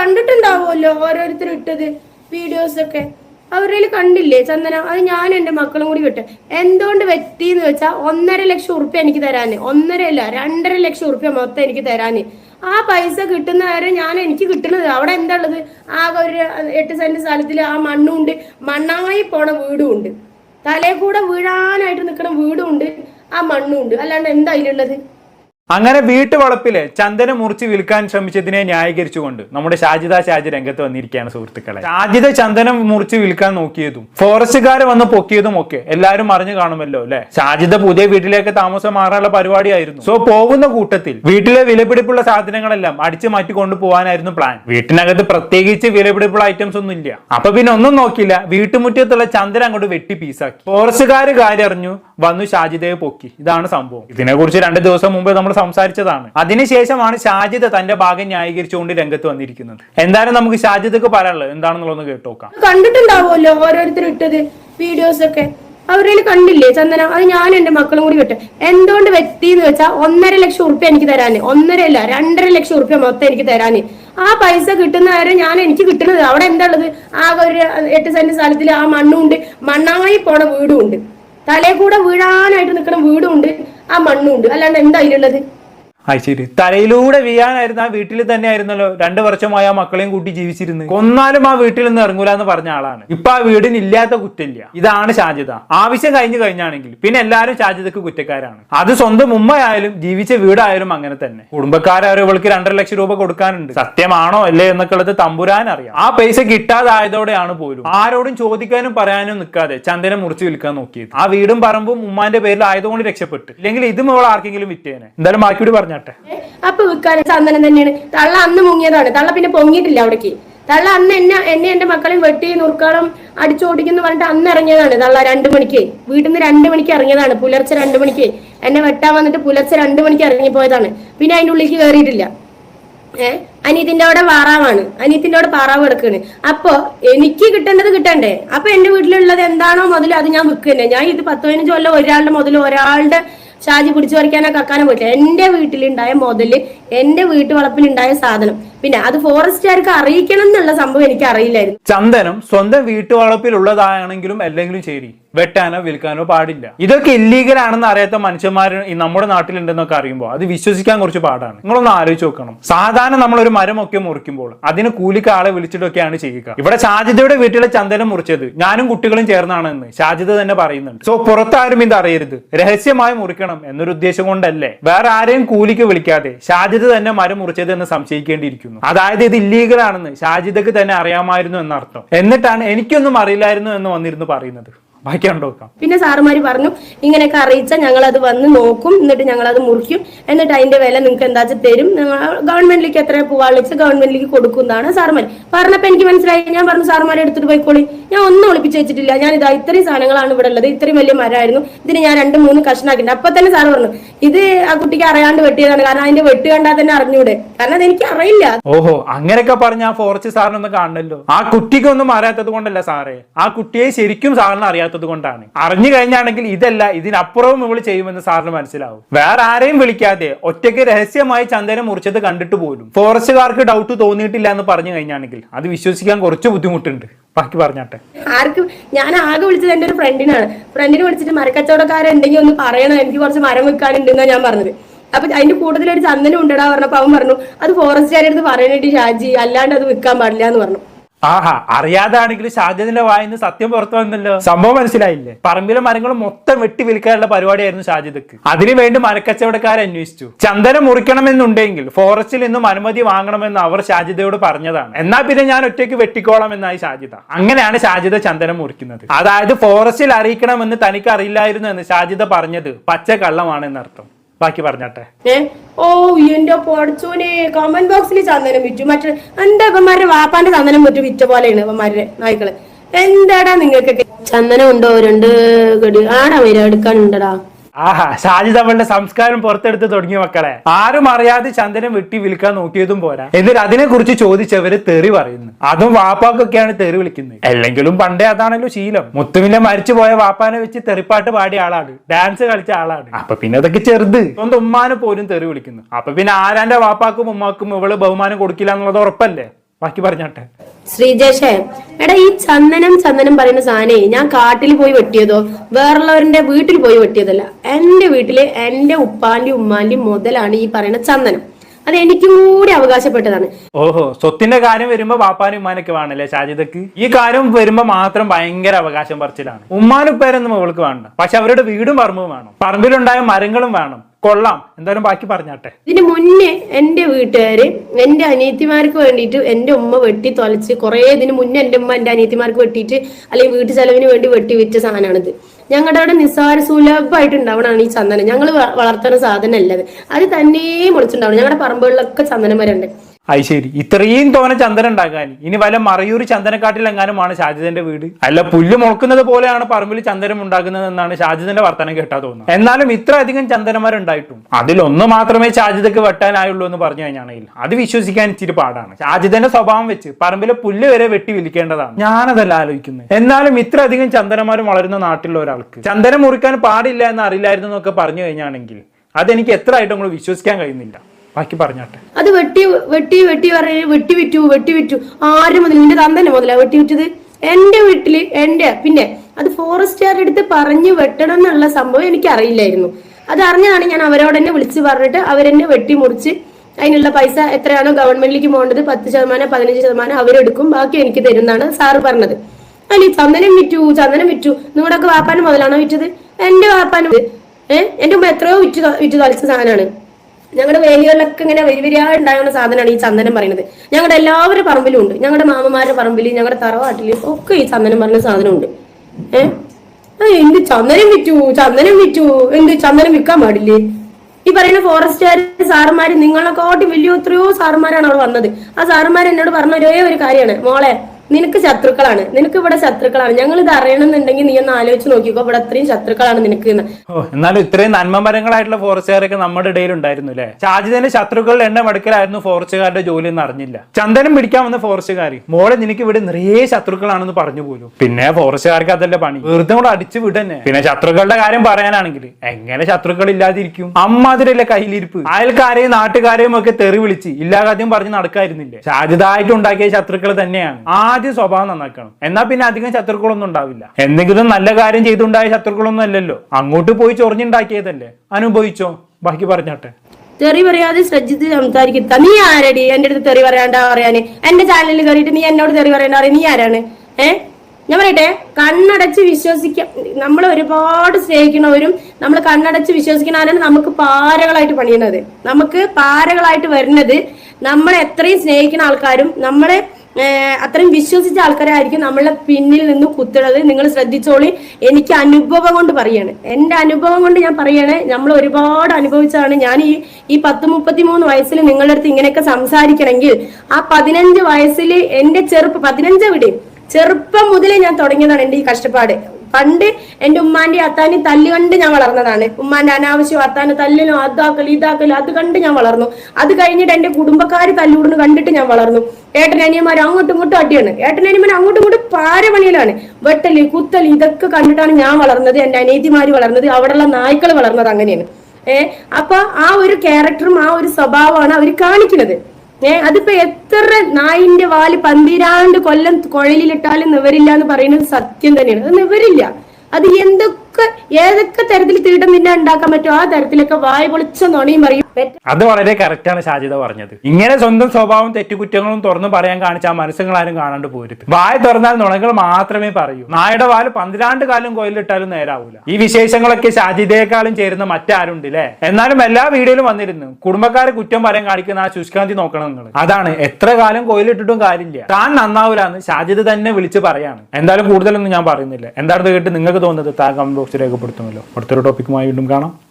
കണ്ടിട്ടുണ്ടാവുമല്ലോ ഓരോരുത്തർ ഇട്ടത് വീഡിയോസ് ഒക്കെ അവരിൽ കണ്ടില്ലേ ചന്ദന? അത് ഞാൻ എന്റെ മക്കളും കൂടി വിട്ട്. എന്തുകൊണ്ട് വെറ്റി എന്ന് വെച്ചാൽ ഒന്നര ലക്ഷം ഉറുപ്പ്യ എനിക്ക് തരാന്. ഒന്നര അല്ല രണ്ടര ലക്ഷം ഉറുപ്പ്യ മൊത്തം എനിക്ക് തരാന്. ആ പൈസ കിട്ടുന്ന വരെ ഞാൻ എനിക്ക് കിട്ടുന്നത് അവിടെ എന്താ ഉള്ളത്? ഒരു എട്ട് സെന്റ് സ്ഥലത്തിൽ ആ മണ്ണും ഉണ്ട്. മണ്ണായി പോണ വീടും ഉണ്ട്. തലേ കൂടെ വീഴാനായിട്ട് നിൽക്കുന്ന വീടും ഉണ്ട്. ആ മണ്ണും ഉണ്ട്. അല്ലാണ്ട് എന്താ അതിലുള്ളത്? അങ്ങനെ വീട്ടുവളപ്പിൽ ചന്ദനം മുറിച്ച് വിൽക്കാൻ ശ്രമിച്ചതിനെ ന്യായീകരിച്ചുകൊണ്ട് നമ്മുടെ ഷാജിദ ഷാജി രംഗത്ത് വന്നിരിക്കുകയാണ് സുഹൃത്തുക്കളെ. ഷാജിദ ചന്ദനം മുറിച്ച് വിൽക്കാൻ നോക്കിയതും ഫോറസ്റ്റുകാരെ വന്ന് പൊക്കിയതും ഒക്കെ എല്ലാവരും അറിഞ്ഞു കാണുമല്ലോ അല്ലെ? ഷാജിദ പുതിയ വീട്ടിലേക്ക് താമസം മാറാനുള്ള പരിപാടിയായിരുന്നു. സോ പോകുന്ന കൂട്ടത്തിൽ വീട്ടിലെ വിലപിടിപ്പുള്ള സാധനങ്ങളെല്ലാം അടിച്ചു മാറ്റി കൊണ്ടുപോകാനായിരുന്നു പ്ലാൻ വീട്ടിനകത്ത് പ്രത്യേകിച്ച് വിലപിടിപ്പുള്ള ഐറ്റംസ് ഒന്നും ഇല്ല. അപ്പൊ പിന്നെ ഒന്നും നോക്കില്ല വീട്ടുമുറ്റത്തുള്ള ചന്ദനം അങ്ങോട്ട് വെട്ടി പീസാക്കി. ഫോറസ്റ്റുകാർ കാര്യം അറിഞ്ഞു വന്നു ഷാജിദയെ പൊക്കി. ഇതാണ് സംഭവം. ഇതിനെക്കുറിച്ച് രണ്ട് ദിവസം മുമ്പ് നമ്മൾ സംസാരിച്ചതാണ്. അതിനുശേഷമാണ് ഷാജിദ് തന്റെ ഭാഗം ന്യായീകരിച്ചുകൊണ്ട് രംഗത്ത് വന്നിരിക്കുന്നത്. എന്തായാലും നമുക്ക് ഷാജിദക്ക് പറയാനുള്ളത് എന്താണെന്നുള്ളത് കേട്ടോക്കാം. കണ്ടിട്ടുണ്ടാവുമല്ലോ ഓരോരുത്തർ ഇട്ടത് വീഡിയോസ് ഒക്കെ. അവരിൽ കണ്ടില്ലേ ചന്ദന? അത് ഞാൻ എന്റെ മക്കളും കൂടി വിട്ട് എന്തുകൊണ്ട് വ്യക്തി എന്ന് വെച്ചാൽ ഒന്നര ലക്ഷം ഉറുപ്പ്യ എനിക്ക് തരാന്. ഒന്നര അല്ല രണ്ടര ലക്ഷം ഉറുപ്പ്യ മൊത്തം എനിക്ക് തരാന്. ആ പൈസ കിട്ടുന്ന വരെ ഞാൻ എനിക്ക് കിട്ടുന്നത്. അവിടെ എന്താ ഉള്ളത്? ആകെ ഒരു എട്ട് സെന്റ് സ്ഥലത്തിൽ ആ മണ്ണുണ്ട്. മണ്ണായി പോണ വീടും ഉണ്ട്. തലേ കൂടെ വീഴാനായിട്ട് നിൽക്കുന്ന വീടും ഉണ്ട് ആ മണ്ണും ഉണ്ട് അല്ലാണ്ട് എന്താ അതിലുള്ളത്? അത് ശരി. തലയിലൂടെ വീഴാനായിരുന്നു ആ വീട്ടിൽ തന്നെ ആയിരുന്നല്ലോ രണ്ടു വർഷമായ ആ മക്കളെയും കൂട്ടി ജീവിച്ചിരുന്നു കൊന്നാലും ആ വീട്ടിൽ നിന്ന് ഇറങ്ങൂല എന്ന് പറഞ്ഞ ആളാണ്. ഇപ്പൊ ആ വീടിന് ഇല്ലാത്ത കുറ്റമില്ല. ഇതാണ് ഷാജിത ആവശ്യം കഴിഞ്ഞു കഴിഞ്ഞാണെങ്കിൽ പിന്നെ എല്ലാരും ഷാജിതക്ക് കുറ്റക്കാരാണ്. അത് സ്വന്തം ഉമ്മയായാലും ജീവിച്ച വീടായാലും അങ്ങനെ തന്നെ. കുടുംബക്കാരും ഇവൾക്ക് രണ്ടര ലക്ഷം രൂപ കൊടുക്കാനുണ്ട്. സത്യമാണോ അല്ലേ എന്നൊക്കെ ഉള്ളത് തമ്പുരാൻ അറിയാം. ആ പൈസ കിട്ടാതായതോടെയാണ് പോലും. ആരോടും ചോദിക്കാനും പറയാനും നിൽക്കാതെ ചന്ദനം മുറിച്ച് വിൽക്കാൻ നോക്കിയത്. ആ വീടും പറമ്പും ഉമ്മാന്റെ പേരിൽ ആയതുകൊണ്ട് രക്ഷപ്പെട്ടു. ഇല്ലെങ്കിൽ ഇതും ഇവൾ ആർക്കെങ്കിലും വിറ്റേനെ. എന്തായാലും ബാക്കിയോട് പറഞ്ഞാട്ടെ. അപ്പൊ വിൽക്കാൻ ചന്ദനം തന്നെയാണ്. തള്ള അന്ന് മുങ്ങിയതാണ്. തള്ള പിന്നെ പൊങ്ങിയിട്ടില്ല അവിടേക്ക്. തള്ള അന്ന് എന്നെ എന്നെ എന്റെ മക്കളെയും വെട്ടി നുറുക്കാളം അടിച്ചോടിക്കുന്നു പറഞ്ഞിട്ട് അന്ന് ഇറങ്ങിയതാണ് തള്ള രണ്ടു മണിക്ക്. വീട്ടിൽ നിന്ന് രണ്ടു മണിക്ക് ഇറങ്ങിയതാണ്. പുലർച്ചെ രണ്ടു മണിക്ക്. എന്നെ വെട്ടാൻ വന്നിട്ട് പുലർച്ചെ രണ്ടു മണിക്ക് ഇറങ്ങിപ്പോയതാണ്. പിന്നെ അതിന്റെ ഉള്ളിലേക്ക് കയറിയിട്ടില്ല ഏഹ് അനിയത്തിന്റെ അവിടെ വാറാവാണ്. അനിയത്തിന്റെ അവിടെ പാറാവ് കിടക്കാണ്. അപ്പൊ എനിക്ക് കിട്ടേണ്ടത് കിട്ടണ്ടേ? അപ്പൊ എന്റെ വീട്ടിലുള്ളത് എന്താണോ മുതൽ അത് ഞാൻ വിൽക്കുന്നേ ഞാൻ ഇത് പത്ത് പതിനഞ്ച് കൊല്ലം ഒരാളുടെ മുതൽ ഒരാളുടെ ഷാജി പിടിച്ചു പറിക്കാനോ കക്കാനോ പോയിട്ടില്ല? എന്റെ വീട്ടിലുണ്ടായ മുതൽ എന്റെ വീട്ടുവളപ്പിലുണ്ടായ സാധനം. പിന്നെ അത് ഫോറസ്റ്റുകാർക്ക് അറിയിക്കണം എന്നുള്ള സംഭവം എനിക്ക് അറിയില്ലായിരുന്നു ചന്ദനം സ്വന്തം വീട്ടുവളപ്പിലുള്ളതാണെങ്കിലും അല്ലെങ്കിലും ശരി വെട്ടാനോ വിൽക്കാനോ പാടില്ല. ഇതൊക്കെ ഇല്ലീഗൽ ആണെന്ന് അറിയാത്ത മനുഷ്യന്മാർ നമ്മുടെ നാട്ടിലുണ്ടെന്നൊക്കെ അറിയുമ്പോൾ അത് വിശ്വസിക്കാൻ കുറച്ച് പാടാണ്. നിങ്ങളൊന്ന് ആലോചിച്ച് നോക്കണം. സാധാരണ നമ്മൾ ഒരു മരമൊക്കെ മുറിക്കുമ്പോൾ അതിന് കൂലിക്ക് ആളെ വിളിച്ചിട്ടൊക്കെയാണ് ചെയ്യുക. ഇവിടെ ഷാജിദയുടെ വീട്ടിലെ ചന്ദനം മുറിച്ചത് ഞാനും കുട്ടികളും ചേർന്നാണെന്ന് ഷാജിദ തന്നെ പറയുന്നുണ്ട്. സോ പുറത്താരും ഇത് അറിയരുത്. രഹസ്യമായി മുറിക്കണം എന്നൊരു ഉദ്ദേശം കൊണ്ടല്ലേ. വേറെ ആരെയും കൂലിക്ക് വിളിക്കാതെ ഷാജിദ തന്നെ മരം മുറിച്ചത് എന്ന് സംശയിക്കേണ്ടിയിരിക്കുന്നു അതായത് ഇത് ഇല്ലീഗൽ ആണെന്ന് ഷാജിദക്ക് തന്നെ അറിയാമായിരുന്നു എന്നർത്ഥം. എന്നിട്ടാണ് എനിക്കൊന്നും അറിയില്ലായിരുന്നു എന്ന് വന്നിരുന്നു പറയുന്നത്. പിന്നെ സാറുമാര് പറഞ്ഞു ഇങ്ങനെയൊക്കെ അറിയിച്ചാൽ ഞങ്ങൾ അത് വന്ന് നോക്കും എന്നിട്ട് ഞങ്ങൾ അത് മുറിക്കും. എന്നിട്ട് അതിന്റെ വില നിങ്ങൾക്ക് എന്താ വെച്ചാൽ തരും? ഞങ്ങൾ ഗവൺമെന്റിലേക്ക് എത്ര പൂവാളിച്ച് ഗവൺമെന്റിലേക്ക് കൊടുക്കും എന്നാണ് സാറുമാർ പറഞ്ഞപ്പോ എനിക്ക് മനസ്സിലായി. ഞാൻ പറഞ്ഞു സാറുമാരെ എടുത്തിട്ട് പോയിക്കോളി. ഞാൻ ഒന്നും ഒളിപ്പിച്ച് വെച്ചിട്ടില്ല. ഞാൻ ഇതാ ഇത്രയും സാധനങ്ങളാണ് ഇവിടെ ഉള്ളത്. ഇത്രയും വലിയ മരമായിരുന്നു. ഇതിന് ഞാൻ രണ്ട് മൂന്ന് കഷ്ണാക്കിണ്ട് അപ്പൊ തന്നെ സാറ് പറഞ്ഞു ഇത് ആ കുട്ടിക്ക് അറിയാണ്ട് വെട്ടിയതാണ്. കാരണം അതിന്റെ വെട്ട് കണ്ടാൽ തന്നെ അറിഞ്ഞൂടെ. കാരണം അത് എനിക്ക് അറിയില്ല. ഓഹോ അങ്ങനെയൊക്കെ പറഞ്ഞ ആ ഫോറസ്റ്റ് സാറിനൊന്നും കാണണല്ലോ ആ കുട്ടിക്കൊന്നും അറിയാത്തത് കൊണ്ടല്ല സാറേ? ആ കുട്ടിയെ ശരിക്കും സാറിന് അറിയാത്തത് കൊണ്ടാണ്. അറിഞ്ഞു കഴിഞ്ഞാണെങ്കിൽ ഇതല്ല ഇതിനപ്പുറവും ഇവൾ ചെയ്യുമെന്ന് സാറിന് മനസ്സിലാവും. വേറെ ആരെയും വിളിക്കാതെ ഒറ്റയ്ക്ക് രഹസ്യമായി ചന്ദനം മുറിച്ചത് കണ്ടിട്ട് പോലും ഫോറസ്റ്റുകാർക്ക് ഡൗട്ട് തോന്നിയിട്ടില്ല എന്ന് പറഞ്ഞു കഴിഞ്ഞാണെങ്കിൽ അത് വിശ്വസിക്കാൻ കുറച്ച് ബുദ്ധിമുട്ടുണ്ട്. ബാക്കി പറഞ്ഞാട്ടെ. ആർക്കും ഞാൻ ആകെ വിളിച്ചത് എന്റെ ഒരു ഫ്രണ്ടിനാണ്. ഫ്രണ്ടിനെ വിളിച്ചിട്ട് മരക്കച്ചവടക്കാരുണ്ടെങ്കിൽ ഒന്ന് പറയണം എനിക്ക് കുറച്ച് മരം വെക്കാനുണ്ട് എന്നാ ഞാൻ പറഞ്ഞത്. അപ്പൊ അതിന്റെ കൂട്ടത്തിൽ ഒരു ചന്ദനം ഉണ്ടടാ പറഞ്ഞപ്പോ അവൻ പറഞ്ഞു അത് ഫോറസ്റ്റുകാരുടെ അടുത്ത് പറയാനായിട്ട് ഷാജി അല്ലാണ്ട് അത് വിൽക്കാൻ പാടില്ല എന്ന് പറഞ്ഞു. ആഹാ അറിയാതാണെങ്കിൽ ഷാജിദിന്റെ വായിന്ന് സത്യം പുറത്തു വന്നല്ലോ. സംഭവം മനസ്സിലായില്ലേ? പറമ്പിലെ മരങ്ങൾ മൊത്തം വെട്ടി വിൽക്കാനുള്ള പരിപാടിയായിരുന്നു ഷാജിദക്ക് അതിനു വേണ്ടി മരക്കച്ചവടക്കാരെ അന്വേഷിച്ചു. ചന്ദനം മുറിക്കണമെന്നുണ്ടെങ്കിൽ ഫോറസ്റ്റിൽ നിന്നും അനുമതി വാങ്ങണമെന്ന് അവർ ഷാജിദയോട് പറഞ്ഞതാണ്. എന്നാ പിന്നെ ഞാൻ ഒറ്റയ്ക്ക് വെട്ടിക്കോളാം എന്നായി ഷാജിദ അങ്ങനെയാണ് ഷാജിദ ചന്ദനം മുറിക്കുന്നത്. അതായത് ഫോറസ്റ്റിൽ അറിയിക്കണമെന്ന് തനിക്ക് അറിയില്ലായിരുന്നു എന്ന് ഷാജിദ പറഞ്ഞത് പച്ച കള്ളമാണെന്നർത്ഥം ബാക്കി പറഞ്ഞാട്ടെ. ഏ? ഓ എന്റെ പൊടച്ചോനെ. കമന്റ് ബോക്സിൽ ചന്ദനം വിറ്റു. മറ്റേ എന്താ ഇവന്മാരുടെ വാപ്പാന്റെ ചന്ദനം വിറ്റു വിറ്റ പോലെയാണ് ഇവന്മാരുടെ നായ്ക്കൾ. എന്താടാ നിങ്ങൾക്കൊക്കെ? ചന്ദനം ഉണ്ടോ? രണ്ട് ഗഡി ആടാ വരാ എടുക്കാനുണ്ടടാ. ആഹാ ഷാജിദ് അവളുടെ സംസ്കാരം പുറത്തെടുത്ത് തുടങ്ങിയ മക്കളെ? ആരും അറിയാതെ ചന്ദനം വെട്ടി വിൽക്കാൻ നോക്കിയതും പോരാ. എന്നിട്ട് അതിനെ കുറിച്ച് ചോദിച്ചവര് തെറി പറയുന്നു. അതും വാപ്പാക്കൊക്കെയാണ് തെറി വിളിക്കുന്നത്. അല്ലെങ്കിലും പണ്ടേ അതാണല്ലോ ശീലം. മുത്തുവിന്റെ മരിച്ചു പോയ വാപ്പാനെ വെച്ച് തെറിപ്പാട്ട് പാടിയ ആളാണ്. ഡാൻസ് കളിച്ച ആളാണ്. അപ്പൊ പിന്നെ അതൊക്കെ ചെറുത്. സ്വന്തം ഉമ്മാനെ പോലും തെറി വിളിക്കുന്നു. അപ്പൊ പിന്നെ ആരാന്റെ വാപ്പാക്കും ഉമ്മാക്കും ഇവൾ ബഹുമാനം കൊടുക്കില്ല എന്നുള്ളത് ഉറപ്പല്ലേ? ബാക്കി പറഞ്ഞാട്ടെ. ശ്രീജേഷേ എടാ ഈ ചന്ദനം ചന്ദനം പറയുന്ന സാധനേ ഞാൻ കാട്ടിൽ പോയി വെട്ടിയതോ? വേറുള്ളവരുടെ വീട്ടിൽ പോയി വെട്ടിയതല്ല. എന്റെ വീട്ടിൽ എന്റെ ഉപ്പാന്റെയും ഉമ്മാന്റെയും മുതലാണ് ഈ പറയുന്ന ചന്ദനം. അത് എനിക്കും കൂടി അവകാശപ്പെട്ടതാണ്. ഓഹോ സ്വത്തിന്റെ കാര്യം വരുമ്പോ വാപ്പാനും ഉമ്മാനൊക്കെ വേണല്ലേ ഷാജിദക്ക്? ഈ കാര്യം വരുമ്പോ മാത്രം ഭയങ്കര അവകാശം പറച്ചിലാണ്. ഉമ്മാനും പേരൊന്നും അവൾക്ക് വേണ്ട. പക്ഷെ അവരുടെ വീടും പറമ്പും വേണം. പറമ്പിലുണ്ടായ മരങ്ങളും വേണം. കൊള്ളാം. എന്തായാലും ബാക്കി പറഞ്ഞാട്ടെ. ഇതിന് മുന്നേ എന്റെ വീട്ടുകാര് എന്റെ അനിയത്തിമാർക്ക് വേണ്ടിയിട്ട് എന്റെ ഉമ്മ വെട്ടി തൊലച്ച് കുറെ ഇതിന് മുന്നേ എന്റെ ഉമ്മ എന്റെ അനിയത്തിമാർക്ക് വെട്ടിയിട്ട് അല്ലെങ്കിൽ വീട്ടു ചെലവിന് വേണ്ടി വെട്ടി വിറ്റ സാധനമാണിത്. ഞങ്ങളുടെ അവിടെ നിസ്സാര സുലഭമായിട്ട് ഈ ചന്ദനം. ഞങ്ങൾ വളർത്തുന്ന സാധനമല്ല അത്. തന്നെ മുളിച്ചുണ്ടാവണം ഞങ്ങളുടെ പറമ്പുകളിലൊക്കെ ചന്ദനം മരമുണ്ട് അത് ശരി. ഇത്രയും തോനെ ചന്ദനം ഉണ്ടാക്കാൻ. ഇനി വല്ല മറയൂർ ചന്ദനക്കാട്ടിൽ എങ്ങാനുമാണ് ഷാജിദന്റെ വീട്? അല്ല പുല്ല് മുളക്കുന്നത് പോലെയാണ് പറമ്പിൽ ചന്ദനം ഉണ്ടാക്കുന്നത് എന്നാണ് ഷാജിദന്റെ വർത്തനം കേട്ടാ തോന്നുന്നത്. എന്നാലും ഇത്ര അധികം ചന്ദനന്മാരുണ്ടായിട്ടും അതിലൊന്ന് മാത്രമേ ഷാജിദക്ക് വെട്ടാനായുള്ളൂ എന്ന് പറഞ്ഞു കഴിഞ്ഞാണെങ്കിൽ അത് വിശ്വസിക്കാൻ ഇച്ചിരി പാടാണ്. ഷാജിദന്റെ സ്വഭാവം വെച്ച് പറമ്പിലെ പുല്ല് വരെ വെട്ടി വിളിക്കേണ്ടതാണ് ഞാനതല്ല ആലോചിക്കുന്നത്. എന്നാലും ഇത്ര അധികം ചന്ദനമാരും വളരുന്ന നാട്ടിലുള്ള ഒരാൾക്ക് ചന്ദനം മുറിക്കാൻ പാടില്ല എന്ന് അറിയില്ലായിരുന്നു എന്നൊക്കെ പറഞ്ഞു കഴിഞ്ഞാണെങ്കിൽ അതെനിക്ക് എത്ര ആയിട്ടും വിശ്വസിക്കാൻ കഴിയുന്നില്ല. ബാക്കി പറഞ്ഞാട്ടെ. അത് വെട്ടി വെട്ടി വെട്ടി പറഞ്ഞു വെട്ടി വിറ്റു വെട്ടി വിറ്റു. ആരും മുതൽ നിന്റെ തന്തന്നെ മുതലാ വെട്ടി വിറ്റത് എന്റെ വീട്ടിൽ എന്റെ പിന്നെ അത് ഫോറസ്റ്റുകാരുടെ അടുത്ത് പറഞ്ഞു വെട്ടണം എന്നുള്ള സംഭവം എനിക്ക് അറിയില്ലായിരുന്നു അത് അറിഞ്ഞാണ് ഞാൻ അവരോട് തന്നെ വിളിച്ച് പറഞ്ഞിട്ട് അവരെന്നെ വെട്ടി മുറിച്ച് അതിനുള്ള പൈസ എത്രയാണോ ഗവൺമെന്റിലേക്ക് പോകേണ്ടത് പത്ത് ശതമാനം പതിനഞ്ച് ശതമാനം അവരെടുക്കും. ബാക്കി എനിക്ക് തരുന്നാണ് സാറ് പറഞ്ഞത്. അല്ല ചന്ദനം വിറ്റു ചന്ദനം വിറ്റു. നിങ്ങളുടെയൊക്കെ വാപ്പാനും മുതലാണോ വിറ്റത്? എന്റെ വാപ്പാനും ഏഹ് എന്റെ ഉമ്മ എത്രയോ വിറ്റു വിറ്റ് തളിച്ച സാധനമാണ്. ഞങ്ങളുടെ വേലികളിലൊക്കെ ഇങ്ങനെ വരിവരിയായി ഉണ്ടാകുന്ന സാധനമാണ് ഈ ചന്ദനം പറയുന്നത്. ഞങ്ങളുടെ എല്ലാവരുടെ പറമ്പിലും ഉണ്ട്. ഞങ്ങളുടെ മാമമാരുടെ പറമ്പിൽ ഞങ്ങളുടെ തറവാട്ടിൽ ഒക്കെ ഈ ചന്ദനം പറയുന്ന സാധനമുണ്ട്. ഏഹ് എന്ത് ചന്ദനം വിറ്റു? ചന്ദനം വിറ്റു. എന്ത് ചന്ദനം വിൽക്കാൻ പാടില്ലേ? ഈ പറയുന്ന ഫോറസ്റ്റുകാർ സാറുമാര് നിങ്ങളെക്കാട്ടി വലിയ എത്രയോ സാറുമാരാണ് അവിടെ വന്നത്. ആ സാറുമാർ എന്നോട് പറഞ്ഞ ഒരേ ഒരു കാര്യമാണ്. മോളെ നിനക്ക് ശത്രുക്കളാണ്. നിനക്ക് ഇവിടെ ശത്രുക്കളാണ്. ഞങ്ങൾ ഇത് അറിയണമെന്നുണ്ടെങ്കിൽ നീ ഒന്ന് ആലോചിച്ച് നോക്കിക്കോ. ഇവിടെ അത്രയും ശത്രുക്കളാണ് നിനക്ക് ഓ എന്നാലും ഇത്രയും നന്മമരങ്ങളായിട്ടുള്ള ഫോറസ്റ്റുകാരൊക്കെ നമ്മുടെ ഇടയിൽ ഉണ്ടായിരുന്നു അല്ലേ? ഷാജിദന്റെ ശത്രുക്കളുടെ എണ്ണം എടുക്കലായിരുന്നു ഫോറസ്റ്റുകാരുടെ ജോലി എന്ന് അറിഞ്ഞില്ല. ചന്ദനം പിടിക്കാൻ വന്ന ഫോറസ്റ്റുകാർ മോളെ നിനക്ക് ഇവിടെ നിറയെ ശത്രുക്കളാണെന്ന് പറഞ്ഞു പോലും. പിന്നെ ഫോറസ്റ്റുകാർക്ക് അതല്ല പണി? വെറുതെ കൂടെ അടിച്ചു വിടന്നെ. പിന്നെ ശത്രുക്കളുടെ കാര്യം പറയാനാണെങ്കിൽ എങ്ങനെ ശത്രുക്കൾ ഇല്ലാതിരിക്കും? അമ്മാതിരല്ലേ കയ്യിലിരിപ്പ്. അയൽക്കാരെയും നാട്ടുകാരെയും ഒക്കെ തെറി വിളിച്ച് ഇല്ലാകാദ്യം പറഞ്ഞ് നടക്കായിരുന്നില്ലേ? ഷാജിദായിട്ട് ഉണ്ടാക്കിയ ശത്രുക്കൾ തന്നെയാണ്. ആദ്യം സ്വഭാവം നന്നാക്കണം. എന്നാ പിന്നെ അധികം ശത്രുക്കളൊന്നും ഉണ്ടാവില്ല. എന്തെങ്കിലും നല്ല കാര്യം ചെയ്തുണ്ടായ ശത്രുക്കളൊന്നും അല്ലല്ലോ. അങ്ങോട്ട് പോയി ചൊറിഞ്ഞുണ്ടാക്കിയതല്ലേ? അനുഭവിച്ചോ? ബാക്കി പറഞ്ഞാട്ടെ. തെറി പറയാതെ ശ്രദ്ധിച്ച് സംസാരിക്കുക നീ ആരടി? എന്റെ അടുത്ത് തെറി പറയാണ്ടാ പറയാന്. എന്റെ ചാനലിൽ കയറിയിട്ട് നീ എന്നോട് തെറി പറയണ്ട പറയാ? നീ ആരാണ്? ഏ? ഞാൻ പറയട്ടെ കണ്ണടച്ച് വിശ്വസിക്ക നമ്മൾ ഒരുപാട് സ്നേഹിക്കുന്നവരും നമ്മൾ കണ്ണടച്ച് വിശ്വസിക്കുന്നവരാണ് നമുക്ക് പാരകളായിട്ട് പണിയുന്നത്. നമുക്ക് പാരകളായിട്ട് വരുന്നത് നമ്മളെ എത്രയും സ്നേഹിക്കുന്ന ആൾക്കാരും നമ്മളെ അത്രയും വിശ്വസിച്ച ആൾക്കാരായിരിക്കും നമ്മളെ പിന്നിൽ നിന്ന് കുത്തുന്നത്. നിങ്ങൾ ശ്രദ്ധിച്ചോളി. എനിക്ക് അനുഭവം കൊണ്ട് പറയാണ്. എന്റെ അനുഭവം കൊണ്ട് ഞാൻ പറയാണ് നമ്മൾ ഒരുപാട് അനുഭവിച്ചതാണ്. ഞാൻ ഈ ഈ പത്ത് മുപ്പത്തി മൂന്ന് വയസ്സിൽ നിങ്ങളുടെ അടുത്ത് ഇങ്ങനെയൊക്കെ സംസാരിക്കണമെങ്കിൽ ആ പതിനഞ്ച് വയസ്സിൽ എന്റെ ചെറുപ്പം പതിനഞ്ച് എവിടെ ചെറുപ്പം മുതലേ ഞാൻ തുടങ്ങിയതാണ് എന്റെ ഈ കഷ്ടപ്പാട്. പണ്ട് എന്റെ ഉമ്മാന്റെ അത്താനി തല്ല് കണ്ട് ഞാൻ വളർന്നതാണ്. ഉമ്മാന്റെ അനാവശ്യം അത്താന് തല്ലിനും അതാക്കലും ഇതാക്കലും അത് കണ്ട് ഞാൻ വളർന്നു. അത് കഴിഞ്ഞിട്ട് എന്റെ കുടുംബക്കാർ തല്ലുകൂടുന്നു കണ്ടിട്ട് ഞാൻ വളർന്നു. ഏട്ടനനിയന്മാർ അങ്ങോട്ടും ഇങ്ങോട്ടും അടിയാണ്. ഏട്ടനനിയന്മാർ അങ്ങോട്ടും ഇങ്ങോട്ടും പാരപണിയിലാണ്. വെട്ടൽ കുത്തൽ ഇതൊക്കെ കണ്ടിട്ടാണ് ഞാൻ വളർന്നത് എന്റെ അനിയത്തിമാര് വളർന്നത് അവിടെയുള്ള നായ്ക്കൾ വളർന്നത് അങ്ങനെയാണ്. ഏഹ് അപ്പൊ ആ ഒരു ക്യാരക്ടറും ആ ഒരു സ്വഭാവമാണ് അവർ കാണിക്കുന്നത്. ഏ അതിപ്പോ എത്ര നായിന്റെ വാൽ പന്തിരാണ്ട് കൊല്ലം കുഴലിലിട്ടാലും നിവരില്ല എന്ന് പറയുന്നത് സത്യം തന്നെയാണ്. അത് നിവരില്ല. അത് എന്തൊക്കെ ഏതൊക്കെ തരത്തിൽ തീട്ടം നിന്നെ ഉണ്ടാക്കാൻ പറ്റുമോ? ആ തരത്തിലൊക്കെ വായ പൊളിച്ച നുണയും പറയും. അത് വളരെ കറക്റ്റാണ് ഷാജിദ പറഞ്ഞത്. ഇങ്ങനെ സ്വന്തം സ്വഭാവം തെറ്റുകുറ്റങ്ങളും തുറന്നു പറയാൻ കാണിച്ച ആ മനസ്സുകളാരും കാണാണ്ട് പോരുത്. വായ തുറന്നാൽ നുണകൾ മാത്രമേ പറയൂ. നായുടെ വാൽ പന്ത്രണ്ട് കാലം കോയിലിട്ടാലും നേരാവൂല. ഈ വിശേഷങ്ങളൊക്കെ ഷാജിദയെക്കാളും ചേരുന്ന മറ്റാരുണ്ട് അല്ലേ എന്നാലും എല്ലാ വീഡിയോയിലും വന്നിരുന്നു. കുടുംബക്കാരെ കുറ്റം പറയാൻ കാണിക്കുന്ന ആ ശുഷ്കാന്തി നോക്കണം നിങ്ങൾ. അതാണ്. എത്ര കാലം കോയിലിട്ടിട്ടും കാര്യമില്ല. താൻ നന്നാവൂലാന്ന് ഷാജിദ് തന്നെ വിളിച്ച് പറയാണ്. എന്തായാലും കൂടുതലൊന്നും ഞാൻ പറയുന്നില്ല. എന്താണെന്ന് കേട്ട് നിങ്ങൾക്ക് തോന്നുന്നത് താൻ കമന്റ് ബോക്സിൽ രേഖപ്പെടുത്തുമല്ലോ. അടുത്തൊരു ടോപ്പിക്കുമായി വീണ്ടും കാണാം.